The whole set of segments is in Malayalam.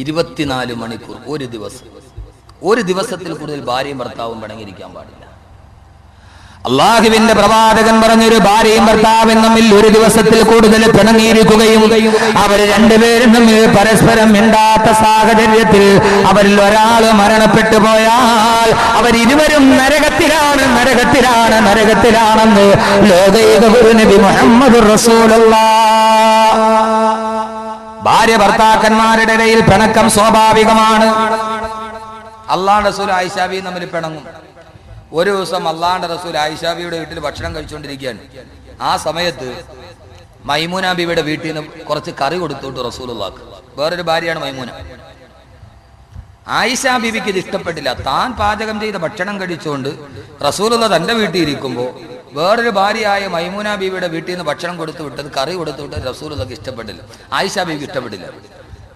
ഇരുപത്തിനാല് മണിക്കൂർ ഒരു ദിവസം. ഒരു ദിവസത്തിൽ കൂടുതൽ ഭാര്യയും ഭർത്താവും പിണങ്ങിയിരിക്കാൻ പാടില്ല. അള്ളാഹുവിന്റെ പ്രവാചകൻ പറഞ്ഞൊരു ഭാര്യയും ഭർത്താവും തമ്മിൽ ഒരു ദിവസത്തിൽ കൂടുതൽ പിണങ്ങിയിരിക്കുകയും അവർ രണ്ടുപേരും തമ്മിൽ പരസ്പരം മിണ്ടാത്ത സാഹചര്യത്തിൽ അവരിൽ ഒരാൾ മരണപ്പെട്ടു പോയാൽ അവരിരുവരും നരകത്തിലാണ് നരകത്തിലാണ് നരകത്തിലാണെന്ന് ലോകൈക ഗുരുനബി നബി മുഹമ്മദ് ഭാര്യ ഭർത്താക്കന്മാരുടെ ഇടയിൽ പിണക്കം സ്വാഭാവികമാണ്. അള്ളാഹ് റസൂൽ ആയിഷാബിയും തമ്മിൽ പിണങ്ങും. ഒരു ദിവസം അള്ളാഹ് റസൂൽ ആയിഷാബിയുടെ വീട്ടിൽ ഭക്ഷണം കഴിച്ചുകൊണ്ടിരിക്കുകയാണ്. ആ സമയത്ത് മൈമൂന ബിയുടെ വീട്ടിൽ നിന്ന് കുറച്ച് കറി കൊടുത്തോട്ട് റസൂലുള്ളാക്ക് വേറൊരു ഭാര്യയാണ് മൈമൂന. ആയിഷ ബിബിക്ക് ഇത് ഇഷ്ടപ്പെട്ടില്ല. താൻ പാചകം ചെയ്ത ഭക്ഷണം കഴിച്ചുകൊണ്ട് റസൂലുള്ള തന്റെ വീട്ടിൽ ഇരിക്കുമ്പോൾ വേറൊരു ഭാര്യയായ മൈമൂന ബീവിയുടെ വീട്ടിൽ നിന്ന് ഭക്ഷണം കൊടുത്തു വിട്ടത് കറി കൊടുത്തു വിട്ടത് റസൂൽ അതൊക്കെ ഇഷ്ടപ്പെട്ടില്ല. ആയിഷ ബീവിക്ക് ഇഷ്ടപ്പെട്ടില്ല.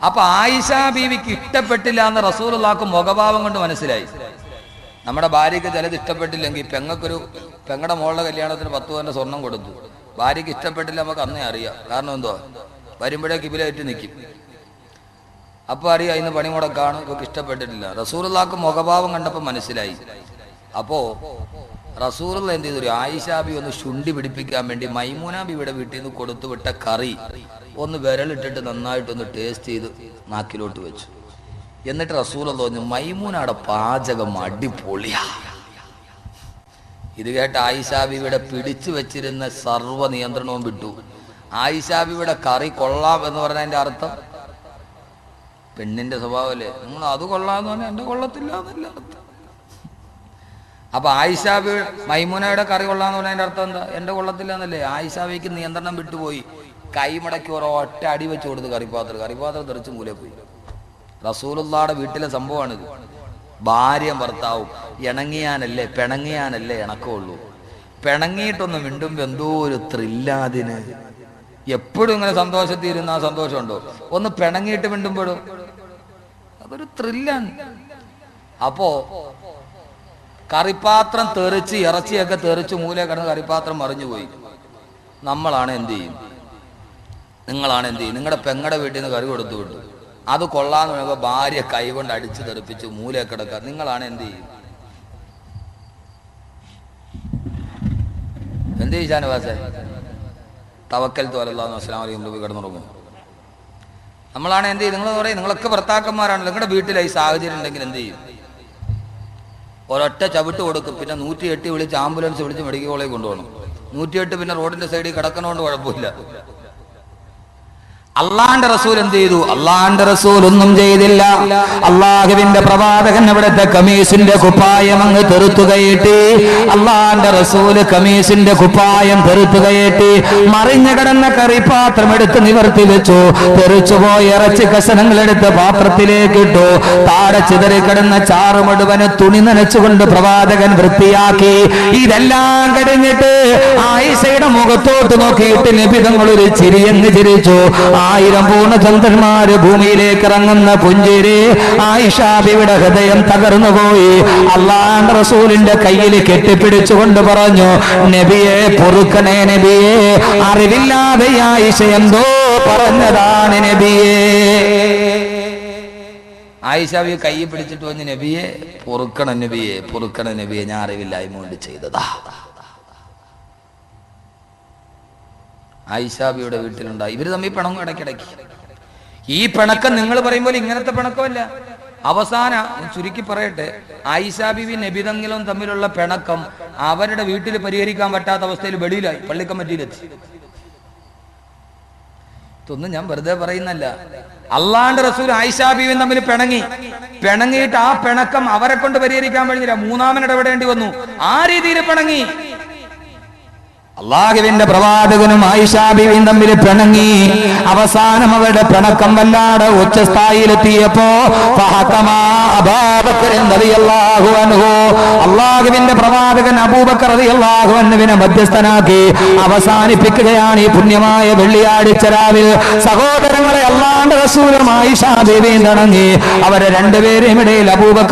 അപ്പൊ ആയിഷ ബീവിക്ക് ഇഷ്ടപ്പെട്ടില്ല എന്ന് റസൂലുള്ളാക്ക് മുഖഭാവം കൊണ്ട് മനസ്സിലായി. നമ്മുടെ ഭാര്യയ്ക്ക് ചിലത് ഇഷ്ടപ്പെട്ടില്ലെങ്കിൽ പെങ്ങൾക്കൊരു പെങ്ങളുടെ മോളുടെ കല്യാണത്തിന് പത്ത് പേരുടെ സ്വർണം കൊടുത്തു. ഭാര്യയ്ക്ക് ഇഷ്ടപ്പെട്ടില്ല നമുക്ക് അന്നേ അറിയാം. കാരണം എന്തോ? വരുമ്പോഴേക്ക് ഇവരായിട്ട് നിൽക്കും അപ്പൊ അറിയാം ഇന്ന് പണിമുടക്കാണ് ഇവർക്ക് ഇഷ്ടപ്പെട്ടിട്ടില്ല. റസൂറുള്ളാക്ക് മുഖഭാവം കണ്ടപ്പോൾ മനസ്സിലായി. അപ്പോ റസൂറുള്ള എന്ത് ചെയ്തു? ആയിഷാബി ഒന്ന് ശുണ്ടി പിടിപ്പിക്കാൻ വേണ്ടി മൈമൂനാബി ഇവിടെ വീട്ടിൽ നിന്ന് കൊടുത്തു വിട്ട കറി ഒന്ന് വിരലിട്ടിട്ട് നന്നായിട്ടൊന്ന് ടേസ്റ്റ് ചെയ്ത് നാക്കിലോട്ട് വെച്ചു. എന്നിട്ട് റസൂൽ തോന്നി മൈമൂനയുടെ പാചകം അടിപൊളിയാ. ഇത് കേട്ട് ആയിഷാബിയുടെ പിടിച്ചു വെച്ചിരുന്ന സർവ നിയന്ത്രണവും വിട്ടു. ആയിഷാബിയുടെ കറി കൊള്ളാം എന്ന് പറഞ്ഞതിന്റെ അർത്ഥം? പെണ്ണിന്റെ സ്വഭാവമല്ലേ നിങ്ങൾ അത് കൊള്ളാന്ന് പറഞ്ഞാൽ എന്റെ കൊള്ളത്തില്ല എന്നല്ല അർത്ഥം. അപ്പൊ ആയിഷാബി മൈമുനയുടെ കറി കൊള്ളാന്ന് പറഞ്ഞതിന്റെ അർത്ഥം എന്താ? എന്റെ കൊള്ളത്തില്ലെന്നല്ലേ? ആയിഷാബിക്ക് നിയന്ത്രണം വിട്ടുപോയി. കൈമടക്കി ഒരു ഒറ്റ അടി വെച്ച് കൊടുത്ത് കറിപ്പാത്രം. കറിപ്പാത്രം തെറിച്ച് മൂലേ പോയി. റസൂലുള്ളാടെ വീട്ടിലെ സംഭവമാണിത്. ഭാര്യ ഭർത്താവും ഇണങ്ങിയാനല്ലേ പിണങ്ങിയാനല്ലേ ഇണക്കമുള്ളൂ. പിണങ്ങിയിട്ടൊന്ന് വീണ്ടും എന്തോ ഒരു ത്രില്ലാതിന്. എപ്പോഴും ഇങ്ങനെ സന്തോഷത്തിരുന്ന ആ സന്തോഷമുണ്ടോ? ഒന്ന് പിണങ്ങിയിട്ട് മിണ്ടുമ്പോഴും അതൊരു ത്രില്ലാണ്. അപ്പോ കറിപ്പാത്രം തെറിച്ച് ഇറച്ചിയൊക്കെ തെറിച്ച് മൂല കിടന്ന് കറിപ്പാത്രം മറിഞ്ഞുപോയി നമ്മളാണ് എന്ത് ചെയ്യും? നിങ്ങളാണ് എന്ത് ചെയ്യും? നിങ്ങളുടെ പെങ്ങടെ വീട്ടിൽ നിന്ന് കറി കൊടുത്തു വിട്ടു അത് കൊള്ളാന്ന് പറയുമ്പോൾ ഭാര്യ കൈകൊണ്ട് അടിച്ച് തെറിപ്പിച്ച് മൂല കിടക്കുക. നിങ്ങളാണ് എന്ത് ചെയ്യും? എന്ത് ചെയ്യും വാസേ തവക്കൽ തോലല്ലാന്ന് അസ്ലാം വലൈക്കും രൂപ കിടന്നുറങ്ങും. നമ്മളാണ് എന്ത് ചെയ്യും? നിങ്ങൾ പറയും നിങ്ങളൊക്കെ ഭർത്താക്കന്മാരാണ്. നിങ്ങളുടെ വീട്ടിലായി സാഹചര്യം ഉണ്ടെങ്കിൽ എന്ത് ചെയ്യും? ഒരൊറ്റ ചവിട്ട് കൊടുക്കും. പിന്നെ നൂറ്റി എട്ട് വിളിച്ച് ആംബുലൻസ് വിളിച്ച് മെഡിക്കൽ കോളേജ് കൊണ്ടുപോകണം. നൂറ്റിയെട്ട് പിന്നെ റോഡിന്റെ സൈഡിൽ കിടക്കണോണ്ട് കുഴപ്പമില്ല. അള്ളാന്റെ റസൂൽ എന്ത് ചെയ്തു? അള്ളാന്റെ റസൂൽ ഒന്നും ചെയ്തില്ല. അള്ളാഹുവിന്റെ പ്രവാചകൻ അവിടുത്തെ കമീസിന്റെ കുപ്പായം അങ്ങ് തെറുത്തുകയേട്ടി അള്ളാന്റെ റസൂൽ കമീസിന്റെ കുപ്പായം തെറുത്തുകയേട്ടി മറിഞ്ഞു കിടന്ന കറിപാത്രം എടുത്ത് നിവർത്തി വെച്ചു. തെറിച്ചുപോയി ഇറച്ചി കഷണങ്ങൾ എടുത്ത് പാത്രത്തിലേക്ക് ഇട്ടു. താഴെ ചിതറി കിടന്ന ചാറ് മുഴുവൻ തുണി നനച്ചുകൊണ്ട് പ്രവാചകൻ വൃത്തിയാക്കി. ഇതെല്ലാം കഴിഞ്ഞിട്ട് ആയിഷയുടെ മുഖത്തോട്ട് നോക്കിയിട്ട് നിബിതങ്ങൾ ഒരു ചിരിയങ്ങ് ചിരിച്ചു. ആയിരം പൂർണചന്ദ്രന്മാര് ഭൂമിയിലേക്ക് ഇറങ്ങുന്ന പുഞ്ചിരി ആയിഷാബിയുടെ ഹൃദയം തകർന്നു പോയി. അള്ളാഹ് റസൂലിന്റെ കയ്യിൽ കെട്ടിപ്പിടിച്ചുകൊണ്ട് പറഞ്ഞു നബിയെ പൊറുക്കണേ നബിയെ അറിവില്ലാതെ ആയിഷ എന്തോ പറഞ്ഞതാണ് നബിയെ. ആയിഷാബി കൈ പിടിച്ചിട്ട് വന്ന് നബിയെ പൊറുക്കണം നബിയെ പൊറുക്കണം നബിയെ ഞാൻ അറിവില്ലായ്മ കൊണ്ട് ചെയ്തതാ. ആയിഷാബിയുടെ വീട്ടിലുണ്ടായി. ഇവർ തമ്മിൽ പിണങ്ങും ഇടയ്ക്കിടയ്ക്ക്. ഈ പിണക്കം നിങ്ങൾ പറയുമ്പോൾ ഇങ്ങനത്തെ പിണക്കമല്ല. അവസാന ചുരുക്കി പറയട്ടെ ആയിഷാബിബി നബിതങ്ങളും തമ്മിലുള്ള പിണക്കം അവരുടെ വീട്ടിൽ പരിഹരിക്കാൻ പറ്റാത്ത അവസ്ഥയിൽ വെളിയിലായി പള്ളിക്കമ്മറ്റിയിലെത്തി. ഇതൊന്നും ഞാൻ വെറുതെ പറയുന്നല്ല. അള്ളാണ്ട് റസൂൽ ആയിഷാബിയും തമ്മിൽ പിണങ്ങി. പിണങ്ങിയിട്ട് ആ പിണക്കം അവരെ കൊണ്ട് പരിഹരിക്കാൻ കഴിഞ്ഞില്ല. മൂന്നാമൻ ഇടപെടേണ്ടി വന്നു. ആ രീതിയിൽ പിണങ്ങി. അള്ളാഹുവിന്റെ പ്രവാചകനും ആയിഷാബിയും തമ്മിൽ പിണങ്ങി. അവസാനം അവരുടെ പിണക്കം വല്ലാതെ ഉച്ചസ്ഥായിലെത്തിയപ്പോ അള്ളാഹുവിന്റെ പ്രവാചകൻ അബൂബക്കർ അബൂബക്കറിയാഹുവിനെ മധ്യസ്ഥനാക്കി അവസാനിപ്പിക്കുകയാണ് ഈ പുണ്യമായ വെള്ളിയാഴ്ച രാവിൽ. സഹോദരങ്ങളെ അള്ളാന്റെ റസൂലും ആയിഷാബിയും തണങ്ങി അവരെ രണ്ടുപേരെയും ഇടയിൽ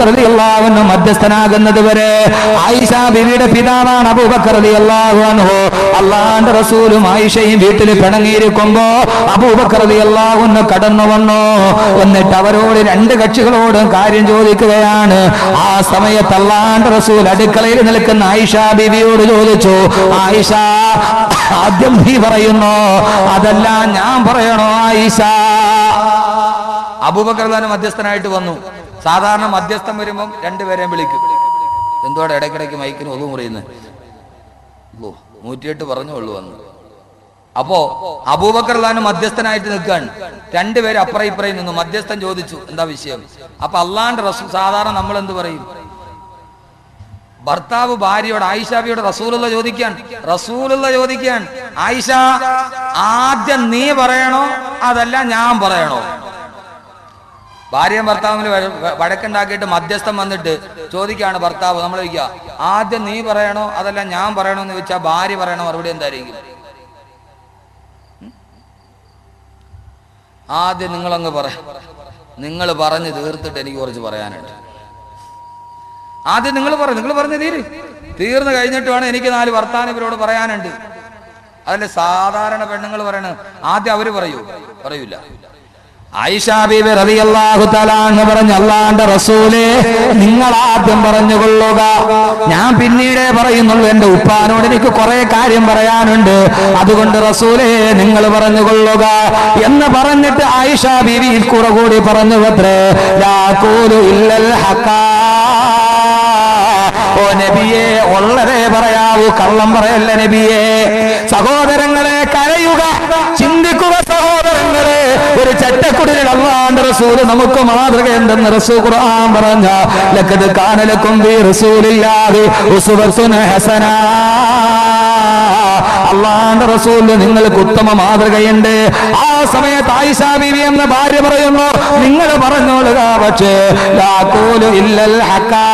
റളിയല്ലാഹു അൻഹു മധ്യസ്ഥനാകുന്നത് വരെ ആയിഷാ ബിവിയുടെ പിതാവാണ് അബൂബക്കർ റളിയല്ലാഹു അള്ളാന്റെ റസൂലും ആയിഷയും വീട്ടിൽ പിണങ്ങിയിരിക്കുമ്പോ അബൂബക്കറതി അള്ളാഹുന്ന് കടന്നു വന്നു. എന്നിട്ട് അവരോട് രണ്ട് കക്ഷികളോടും കാര്യം ചോദിക്കുകയാണ്. ആ സമയത്ത് അള്ളാന്റെ റസൂൽ അടുക്കളയിൽ നിൽക്കുന്ന ആയിഷ ബിബിയോട് ചോദിച്ചു ആയിഷ ആദ്യം നീ പറയുന്നു? അതല്ല ഞാൻ പറയണോ ആയിഷ? അബൂബക്കർദാന് മധ്യസ്ഥനായിട്ട് വന്നു. സാധാരണ മധ്യസ്ഥം വരുമ്പം രണ്ടുപേരെയും വിളിക്കും. എന്തോടെ ഇടയ്ക്കിടയ്ക്ക് മൈക്കിന് ഒതു ഓ നൂറ്റിയെട്ട് പറഞ്ഞുള്ളൂ വന്നു അപ്പോ അബൂബക്കർദാന് മധ്യസ്ഥനായിട്ട് നിൽക്കുകയാണ് രണ്ടുപേരും അപ്പുറം ഇപ്പുറയും നിന്നു. മധ്യസ്ഥൻ ചോദിച്ചു എന്താ വിഷയം? അപ്പൊ അള്ളാന്റെ റസൂൽ സാധാരണ നമ്മൾ എന്ത് പറയും? ഭർത്താവ് ഭാര്യയോട് ആയിഷാബിയോട് റസൂലുള്ള ചോദിക്കാൻ റസൂലുള്ള ചോദിക്കാൻ ആയിഷ ആദ്യം നീ പറയണോ? അതല്ല ഞാൻ പറയണോ? ഭാര്യയും ഭർത്താവിൽ വഴക്കുണ്ടാക്കിയിട്ട് മധ്യസ്ഥം വന്നിട്ട് ചോദിക്കുകയാണ് ഭർത്താവ് നമ്മൾ ചോദിക്കുക ആദ്യം നീ പറയണോ അതല്ല ഞാൻ പറയണോ? എന്ന് ചോദിച്ചാൽ ഭാര്യ പറയണോ? മറുപടി എന്തായിരിക്കും? ആദ്യം നിങ്ങളങ്ങ് പറ. നിങ്ങൾ പറഞ്ഞ് തീർത്തിട്ട് എനിക്ക് കുറച്ച് പറയാനുണ്ട്. ആദ്യം നിങ്ങൾ പറ നിങ്ങൾ പറഞ്ഞ് തീര്. തീർന്നു കഴിഞ്ഞിട്ട് വേണം എനിക്ക് നാല് വർത്താനം ഇവരോട് പറയാനുണ്ട്. അതല്ലേ സാധാരണ പെണ്ണുങ്ങൾ പറയണത്? ആദ്യം അവർ പറയൂ. പറയൂല. നിങ്ങൾ ആദ്യം പറഞ്ഞുകൊള്ളുക. ഞാൻ പിന്നീടേ പറയുന്നുള്ളൂ എന്റെ ഉപ്പാനോട് എനിക്ക് കുറെ കാര്യം പറയാനുണ്ട്. അതുകൊണ്ട് റസൂലേ നിങ്ങൾ പറഞ്ഞുകൊള്ളുക. എന്ന് പറഞ്ഞിട്ട് ആയിഷ ബീവി കുറെ കൂടി പറഞ്ഞു പത്രേ ഇല്ലൽ ഓ നബിയെ ഉള്ളതേ പറയാവൂ കള്ളം പറയല്ല നബിയെ. സഹോദരങ്ങളെ കരയുക റസൂൽ നമുക്ക് മാതൃക എന്തെന്ന് റസൂ ഖുർആൻ പറഞ്ഞ ലക്കത് കാനലക്കും ബി റസൂലില്ലാഹി ഉസ്വത്തുൻ ഹസന. അള്ളാന്റെ റസൂലിന് നിങ്ങൾക്ക് ഉത്തമ മാതൃകയുണ്ട്. ആ സമയത്ത് ആയിഷ ബീവി എന്ന ഭാര്യ പറയുന്നു നിങ്ങൾ പറഞ്ഞോളുക പക്ഷേ ഇല്ലൽ ഹക്കാ.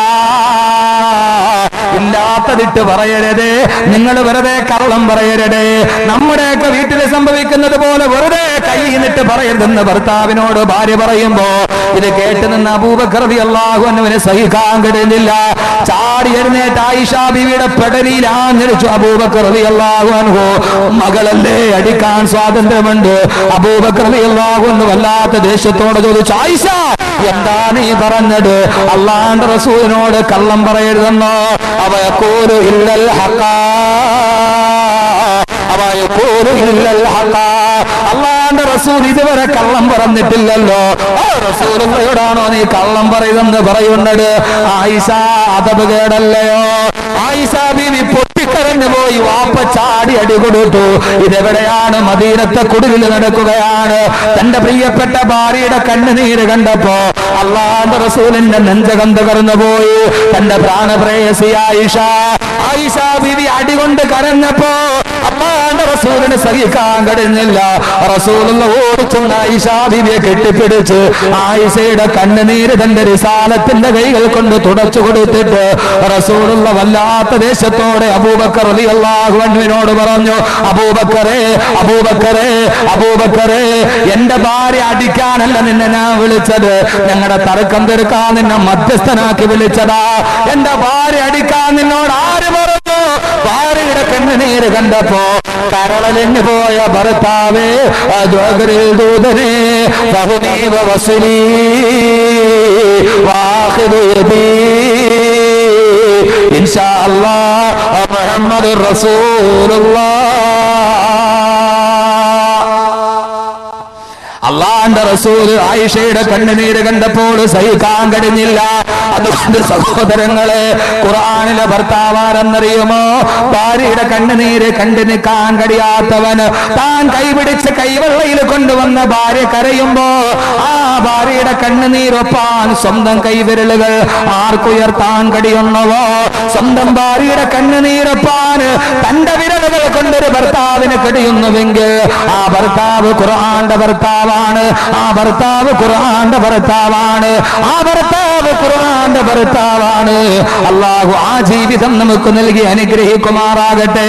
ഇല്ലാത്തതിട്ട് പറയരുത്. നിങ്ങൾ വെറുതെ കള്ളം പറയരുത്. നമ്മുടെയൊക്കെ വീട്ടിൽ സംഭവിക്കുന്നത് പോലെ വെറുതെ കൈ നിട്ട് പറയരുതെന്ന് ഭർത്താവിനോട് ഭാര്യ പറയുമ്പോ ഇത് കേട്ട് നിന്ന് അപൂപകൃതി അള്ളാഹു എന്നവന് സഹിക്കാൻ കഴിയുന്നില്ല ചാടി എഴുന്നേറ്റ് ആയിഷാ ബിവിയുടെ പെടലിയിൽ അബൂബക്കറതി അള്ളാഹു അനുഭവ മകളല്ലേ അടിക്കാൻ സ്വാതന്ത്ര്യമുണ്ട്. അപൂപകൃതി അള്ളാഹു എന്ന് വല്ലാത്ത ദേഷ്യത്തോട് ചോദിച്ചു ആയിഷ എന്താ നീ പറഞ്ഞത്? അള്ളാന്റെ റസൂലിനോട് കള്ളം പറയരുതെന്നോ? അവയക്കൂലു إلا الحق. ഇല്ലൽ ഹക്കാ അള്ളാന്റെ റസൂൽ ഇതുവരെ കള്ളം പറഞ്ഞിട്ടില്ലല്ലോ. ആ റസൂലുള്ളയോടാണോ നീ കള്ളം പറയുന്നെന്ന് പറയുന്നത്? ആയിഷ അതബ് കേടല്ലയോ? ആയിഷ ബീവി പൊട്ടിക്കരഞ്ഞു പോയി വാപ്പ ചാടി അടി കൊടുത്തു. ഇതെവിടെയാണ്? മദീനത്തെ കുടിലിൽ നടക്കുകയാണ്. തന്റെ പ്രിയപ്പെട്ട ഭാര്യയുടെ കണ്ണുനീര് കണ്ടപ്പോ അള്ളാന്റെ റസൂലിന്റെ നെഞ്ചകം തകർന്നു പോയി. തന്റെ പ്രാണപ്രേയസി ആയിഷ. ആയിഷ ബിവി അടികൊണ്ട് കരഞ്ഞപ്പോ റസൂലിന് സഹിക്കാൻ കഴിഞ്ഞില്ല. റസൂലുള്ള ഓടിച്ചുകൊണ്ട് ഐഷാബിബിയെ കെട്ടിപ്പിടിച്ച് ആയിഷയുടെ കണ്ണുനീര് തന്റെ റിസാലത്തിന്റെ കൈകൾ കൊണ്ട് തുടച്ചു കൊടുത്തിട്ട് റസൂലുള്ള വല്ലാത്ത ദേശത്തോടെ അബൂബക്കർ അലി അള്ളാഹു പറഞ്ഞു അബൂബക്കറെ അബൂബക്കറെ അബൂബക്കറെ എന്റെ ഭാര്യ അടിക്കാനല്ല നിന്നെ ഞാൻ വിളിച്ചത്. ഞങ്ങളുടെ തർക്കം തീർക്കാൻ നിന്നെ മധ്യസ്ഥനാക്കി വിളിച്ചതാ. എന്റെ ഭാര്യ അടിക്കാൻ നിന്നോട് കണ്ണുനീര് കണ്ടപ്പോ കരളലിന് പോയ ഭർത്താവേ അദ്വകരിൽ ദൂതനെ ബഹുനീവ വസുലീ വാഹിദീ ഇൻഷാ അല്ലാഹ് മുഹമ്മദ് റസൂലുള്ളാഹ് അള്ളാന്റെ റസൂൽ ആയിഷയുടെ കണ്ണുനീര് കണ്ടപ്പോൾ സഹിക്കാൻ കഴിഞ്ഞില്ല. അതുകൊണ്ട് സഹോദരങ്ങളെ ഖുറാനിലെ ഭർത്താവാരെന്നറിയുമോ? ഭാര്യയുടെ കണ്ണുനീര് കണ്ടു നിൽക്കാൻ കഴിയാത്തവന് താൻ കൈപിടിച്ച് കൈവെള്ളയിൽ കൊണ്ടുവന്ന ഭാര്യ കരയുമ്പോ ആ ഭാര്യയുടെ കണ്ണുനീരൊപ്പാൻ സ്വന്തം കൈവിരലുകൾ ആർക്കുയർത്താൻ കഴിയുന്നവോ? സ്വന്തം ഭാര്യയുടെ കണ്ണുനീരൊപ്പാൻ തന്റെ വിരലുകൾ കൊണ്ടൊരു ഭർത്താവിന് കഴിയുന്നുവെങ്കിൽ ആ ഭർത്താവ് ഖുർആന്റെ ഭർത്താവാണ്. ആ ഭർത്താവ് ഖുർആന്റെ ഭർത്താവാണ്. ആ ഭർത്താവ് ഖുർആന്റെ ഭർത്താവാണ്. അള്ളാഹു ആ ജീവിതം നമുക്ക് നൽകി അനുഗ്രഹിക്കുമാറാകട്ടെ.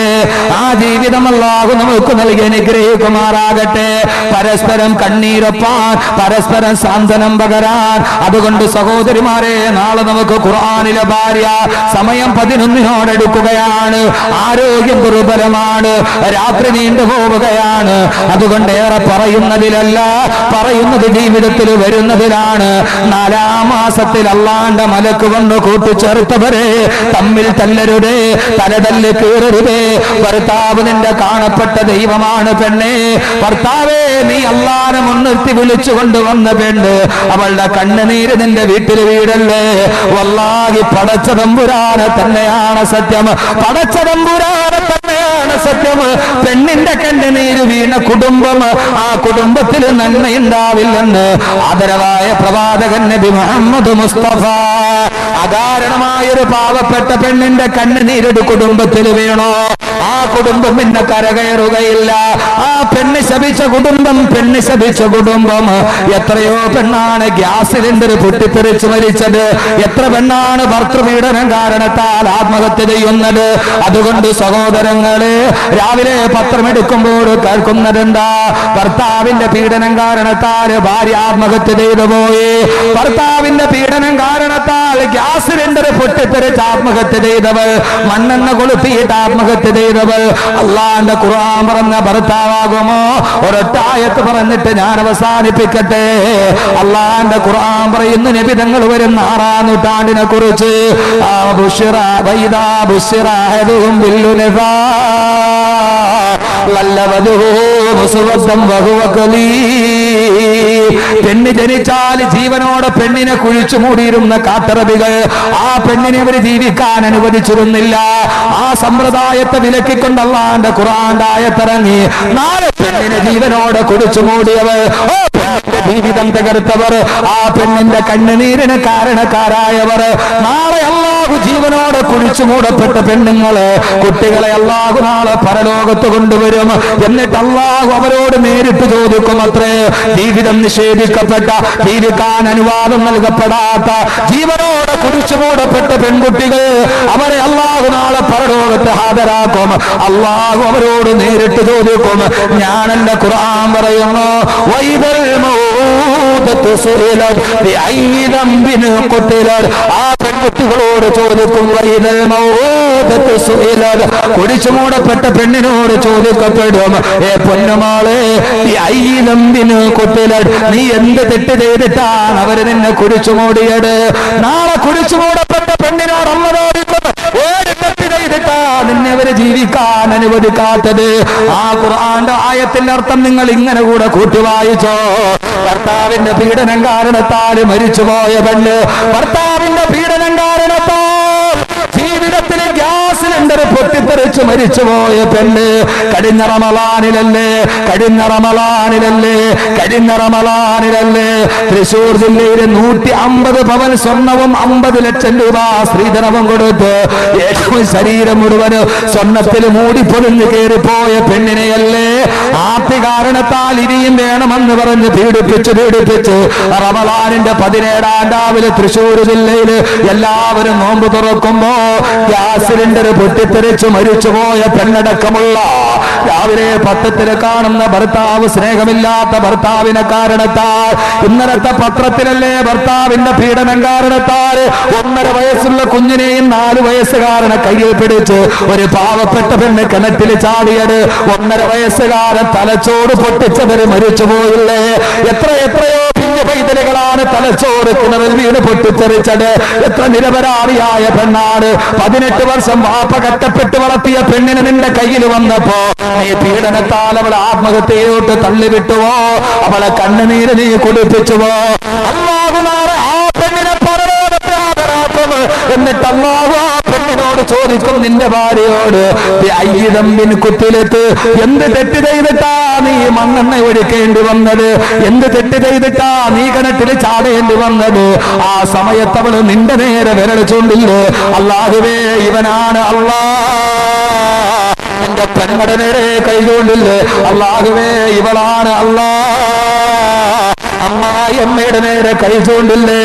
ആ ജീവിതം അള്ളാഹു നമുക്ക് നൽകി അനുഗ്രഹിക്കുമാറാകട്ടെ. പരസ്പരം കണ്ണീരൊപ്പാൻ പരസ്പരം സാന്ത്വനം പകരാൻ. അതുകൊണ്ട് സഹോദരിമാരെ നാളെ നമുക്ക് ഖുർആാനിലെ ഭാര്യ സമയം പതിനൊന്നിനോടെടുക്കുകയാണ് ആരോഗ്യം ദുർബലമാണ് രാത്രി നീണ്ടു പോവുകയാണ് അതുകൊണ്ട് ഏറെ പറയുന്നതിലല്ല പറയുന്നത് ജീവിതത്തിൽ വരുന്നതിലാണ്. നാലാം മാസത്തിൽ അള്ളാന്റെ മലക്ക് കൊണ്ട് കൂട്ടിച്ചേർത്തവരെ തമ്മിൽ തല്ലരുതേ തലതല്ല് കീറരുതേ. ഭർത്താവ് നിന്റെ കാണപ്പെട്ട ദൈവമാണ് പെണ്ണെ. ഭർത്താവേ നീ അള്ളാനെ മുൻനിർത്തി വിളിച്ചു കൊണ്ടുവന്ന പെണ്ണ്. അവളുടെ കണ്ണുനീര് നിന്റെ വീട്ടിൽ വീടല്ലേ? വല്ലാകി പടച്ച തമ്പുരാനെ തന്നെയാണ് സത്യം. പടച്ച തമ്പുരാനെ തന്നെയാണ് സത്യം. പെണ്ണിന്റെ കണ്ണുനീര് വീണ കുടുംബം ആ കുടുംബത്തിൽ നന്മയുണ്ടാവില്ലെന്ന് ആദരവായ പ്രവാചകൻ നബി മുഹമ്മദ് മുസ്തഫ അകാരണമായ ഒരു പാവപ്പെട്ട പെണ്ണിന്റെ കണ്ണുനീരൊരു കുടുംബത്തിൽ വീണോ? ആ കുടുംബം പിന്നെ കരകയറുകയില്ല. ആ പെണ്ണ് ശപിച്ച കുടുംബം പെണ്ണ് ശപിച്ച കുടുംബം. എത്രയോ പെണ്ണാണ് ഗ്യാസ് സിലിണ്ടർ പൊട്ടിത്തെറിച്ച് മരിച്ചത്. എത്ര പെണ്ണാണ് ഭർത്തൃപീഡനം കാരണത്താൽ ആത്മഹത്യ ചെയ്യുന്നത്. അതുകൊണ്ട് സഹോദരങ്ങൾ രാവിലെ പത്രമെടുക്കുമ്പോൾ കേൾക്കുന്നതെന്താ? ഭർത്താവിന്റെ പീഡനം കാരണത്താൽ ഭാര്യ ആത്മഹത്യ ചെയ്തു പോയി. ഭർത്താവിന്റെ പീഡനം കാരണത്താൽ ഗ്യാസ് സിലിണ്ടർ പൊട്ടിത്തെറിച്ച് ആത്മഹത്യ ചെയ്തവൾ. മണ്ണെണ്ണ കൊളുത്തിയിട്ട് ആത്മഹത്യ ചെയ്തവൾ. അള്ളാന്റെ ഖുർആൻ പറഞ്ഞ ഭർത്താവാകുമോ? ഒരൊറ്റായത്ത് പറഞ്ഞിട്ട് ഞാൻ അവസാനിപ്പിക്കട്ടെ. അള്ളാന്റെ ഖുർആൻ പറയുന്ന നിബിധങ്ങൾ വരുന്ന ആറാം നൂറ്റാണ്ടിനെ കുറിച്ച്. ആ പെണ്ണ് ജനിച്ചാൽ ജീവനോടെ പെണ്ണിനെ കുഴിച്ചു മൂടിയിരുന്ന കാട്ടറബികൾ ആ പെണ്ണിനെ അവർ ജീവിക്കാൻ അനുവദിച്ചിരുന്നില്ല. ആ സമ്പ്രദായത്തെ വിലക്കിക്കൊണ്ട് അള്ളാന്റെ ഖുറാന്റെ ആയത്തിറങ്ങി. നാളെ പെണ്ണിനെ ജീവനോടെ കുഴിച്ചു മൂടിയവർ ജീവിതം തകർത്തവർ ആ പെണ്ണിന്റെ കണ്ണുനീരിന് കാരണക്കാരായവർ. നാളെ അള്ളാഹു ജീവനോടെ കുഴിച്ചു മൂടപ്പെട്ട പെണ്ണുങ്ങൾ കുട്ടികളെ അള്ളാഹു നാളെ പരലോകത്ത് കൊണ്ടുവരും. എന്നിട്ട് അള്ളാഹു അവരോട് നേരിട്ട് ചോദിക്കും അത്രേ ജീവിതം നിഷേധിക്കപ്പെട്ട ജീവിക്കാൻ അനുവാദം നൽകപ്പെടാത്ത ജീവനോടെ കുഴിച്ചു മൂടപ്പെട്ട പെൺകുട്ടികൾ അവരെ അള്ളാഹു നാളെ പരലോകത്ത് ഹാജരാക്കും. അള്ളാഹു അവരോട് നേരിട്ട് ചോദിക്കും ഞാൻ എന്റെ ഖുർആൻ പറയുന്നു വൈദൽ മൗദത്തു സുഇലത് ബിഅയ്യി ദംബിൻ ഖുതിലത് ആ പെൺകുട്ടികളോട് ചോദിക്കും കുടിച്ചു മൂടപ്പെട്ട പെണ്ണിനോട് ചോദിക്കപ്പെടും ഏ പൊന്നുമാളെ ദംബിൻ ഖുതിലത് നീ എന്ത് തെറ്റ് ചെയ്തിട്ടാണ് അവർ നിന്നെ കുടിച്ചു മൂടിയത് നാളെ കുടിച്ചു മൂടപ്പെട്ട പെണ്ണിനോട് അമ്മ അവർ ജീവിക്കാൻ അനുവദിക്കാത്തത്. ആ ഖുർആന്റെ ആയത്തിന്റെ അർത്ഥം നിങ്ങൾ ഇങ്ങനെ കൂടെ കൂട്ടി വായിച്ചോ. ഭർത്താവിന്റെ പീഡനം കാരണത്താൽ മരിച്ചുപോയ പെണ്ണ് ഭർത്താവിന്റെ പീഡനം കാരണത്താൽ സിലിണ്ടർ പൊട്ടിത്തെറിച്ച് മരിച്ചുപോയ പെണ്ണ് കഴിഞ്ഞ റമലാനിലല്ലേ കഴിഞ്ഞ റമലാനിലല്ലേ കഴിഞ്ഞ റമലാനിലല്ലേ തൃശൂർ ജില്ലയിലെ നൂറ്റി അമ്പത് പവൻ സ്വർണവും അമ്പത് ലക്ഷം രൂപ സ്ത്രീധനവും കൊടുത്ത് ഏറ്റവും ശരീരം മുഴുവൻ സ്വർണത്തിൽ മൂടി പൊതിഞ്ഞു കയറിപ്പോയ പെണ്ണിനെയല്ലേ? ആർത്തി കാരണത്താൽ ഇനിയും വേണമെന്ന് പറഞ്ഞ് പീഡിപ്പിച്ച് പീഡിപ്പിച്ച് റമലാനിന്റെ പതിനേഴാം രാവിലെ തൃശൂർ ജില്ലയിൽ എല്ലാവരും നോമ്പ് തുറക്കുമ്പോ ഗ്യാസ് സിലിണ്ടർ പൊട്ടിത്തെറിച്ച് മരിച്ചുപോയ പെണ്ണടക്കമുള്ള രാവിലെ പത്രത്തിൽ കാണുന്ന ഭർത്താവ് സ്നേഹമില്ലാത്ത ഭർത്താവിനെ കാരണത്താൽ ഇന്നലത്തെ പത്രത്തിലല്ലേ ഭർത്താവിന്റെ പീഡനം കാരണത്താൽ ഒന്നര വയസ്സുള്ള കുഞ്ഞിനെയും നാല് വയസ്സുകാരനെ കയ്യിൽ പിടിച്ച് ഒരു പാവപ്പെട്ട പെണ്ണ് കിണറ്റിൽ ചാടിയത് ഒന്നര വയസ്സുകാരൻ തലച്ചോട് പൊട്ടിച്ചവര് മരിച്ചുപോയില്ലേ? എത്ര എത്രയോ പൈതലുകളാണ് തലച്ചോറ് കിണറിൽ വീണ് പൊട്ടിത്തെറിച്ചത്. എത്ര നിരപരാധിയായ പെണ്ണാണ്. പതിനെട്ട് വർഷം വാപ്പ കട്ടപ്പെട്ട് വളർത്തിയ പെണ്ണിന് നിന്റെ കയ്യിൽ വന്നപ്പോ നീ പീഡനത്താൽ അവൾ ആത്മഹത്യയോട്ട് തള്ളിവിട്ടുവോ? അവളെ കണ്ണുനീര് നീ കുടിപ്പിച്ചുവോ അള്ളാഹു നാളെ ആ പെണ്ണിനെ പരലോകത്തെ ഹാജരാക്കും എന്നിട്ട് അള്ളാഹു പെണ്ണിനോട് ചോദിക്കും നിന്റെ ഭാര്യയോട് കുത്തിലെത്ത്. എന്ത് തെറ്റ് ചെയ്തിട്ടാ നീ മണ്ണെണ്ണ ഒഴിക്കേണ്ടി വന്നത്? എന്ത് തെറ്റ് ചെയ്തിട്ടാ നീ കിണറ്റിൽ ചാടേണ്ടി വന്നത്? ആ സമയത്ത് അവൾ നിന്റെ നേരെ വിരൽ ചൂണ്ടില്ലേ? അള്ളാഹുവേ ഇവനാണ് അള്ളാ എന്റെ പെൺമട നേരെ കൈകൊണ്ടില്ലേ അള്ളാഹുവേ ഇവളാണ് അള്ളാ അമ്മായിയമ്മയുടെ നേരെ കൈ ചൂണ്ടില്ലേ?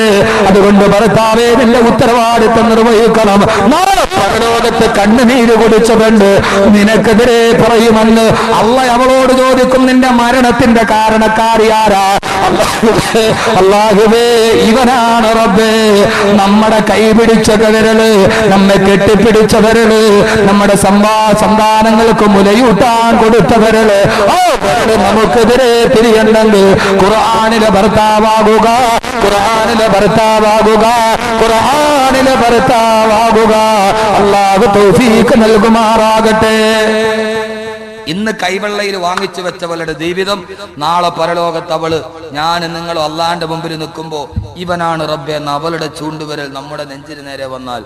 അതുകൊണ്ട് ഭർത്താവേ നിന്റെ ഉത്തരവാദിത്തം നിർവഹിക്കണം. നാളെ പരലോകത്ത് കണ്ണുനീര് കുടിച്ചതുണ്ട്. നിനക്കെതിരെ പറയുമെന്ന് അള്ള അവളോട് ചോദിക്കും നിന്റെ മരണത്തിന്റെ കാരണക്കാരിയാരാ അള്ളാഹുവേ ഇവനാണ് റബ്ബേ. നമ്മുടെ കൈ പിടിച്ച വിരൽ നമ്മെ കെട്ടിപ്പിടിച്ച നമ്മുടെ സമ്പാ സന്താനങ്ങൾക്ക് മുലയൂട്ടാൻ കൊടുത്ത വിരൽ നമുക്കെതിരെ തിരിയണ്ടെങ്കിൽ ഖുർആാനിലെ ഭർത്താവാകുക ഖുർആാനിലെ ഭർത്താവാകുക ഖുർആാനിലെ ഭർത്താവാകുക. അള്ളാഹു തൗഫീഖ് നൽകുമാറാകട്ടെ. ഇന്ന് കൈവെള്ളയിൽ വാങ്ങിച്ചു വെച്ചവളുടെ ജീവിതം നാളെ പരലോകത്ത് അവൾ. ഞാൻ നിങ്ങളും അള്ളാന്റെ മുമ്പിൽ നിൽക്കുമ്പോ ഇവനാണ് റബ്ബെ എന്ന് അവളുടെ ചൂണ്ടുവരൽ നമ്മുടെ നെഞ്ചിന് നേരെ വന്നാൽ